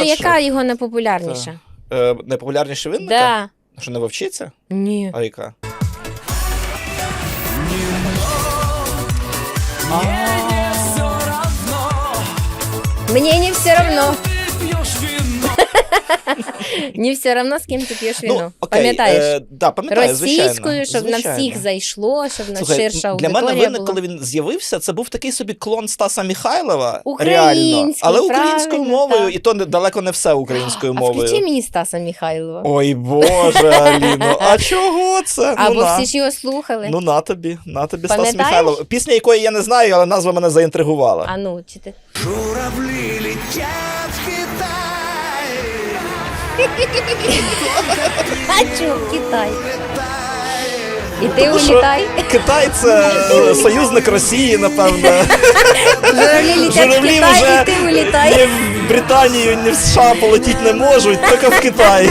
коротше. яка його найпопулярніша? Е, найпопулярніше винника? Да. Що не вовчиться? Ні. А яка? Мені не все равно. Не все равно, з ким ти п'єш віно. Пам'ятаєш? Да, пам'ятаю, Російською, щоб на всіх зайшло, щоб на ширша для мене винник, коли він з'явився, це був такий собі клон Стаса Михайлова. Реально. Але українською мовою, і то далеко не все українською А мовою. включи мені Стаса Михайлова. Ой Боже, Аліно, а чого це? Або ну, всі ж його слухали. Ну на тобі, на тобі Стас? Михайлов. Пісня, якої я не знаю, але назва мене заінтригувала. А ну, чи ти... Журавли Хочу в Китай. І ти Тому що улітай. Китай це е, союзник Росії, напевно. Журавлі в Журавлі Китай, вже ні в Британію, ні в США полетіти не можуть, тільки в Китай.